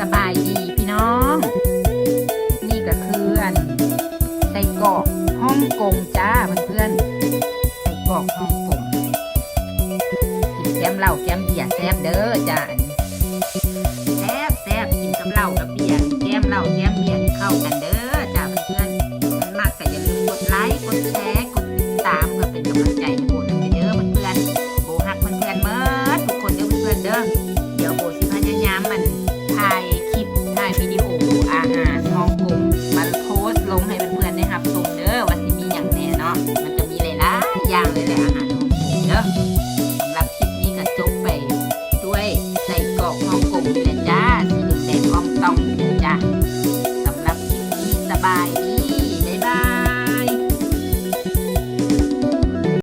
สบายดีพี่น้อง นี่ก็พื่อนใส่กรอกฮ่องกงจ้าเพื่อนๆใส่กรอกฮ่องกงกินแกมเหล้าแกมเบียร์แซมเด้อจ้าแซมแซมกินกับเหล้ากับเบียร์แกมเหล้าแกมเบียร์เข้ากันเด้อจ้าเพื่อนๆมากต่อย่าลืมกดไลค์กดแชร์กดติดตามเพื่อเป็นกำลังใจให้โบนเด้อเพื่อนโบหักเพื่อนเมื่อทุกคนเด้อเพื่อนเด้อางนี่แหละอาหารฮ่องกงเนาะสำหรับคลิปนี้ก็จบไปด้วยใส่กรอกฮ่องกงนี่แหละจ้าสีแดงๆอ่องตองนี่แหละจ้าสำหรับคลิปนี้สบายดี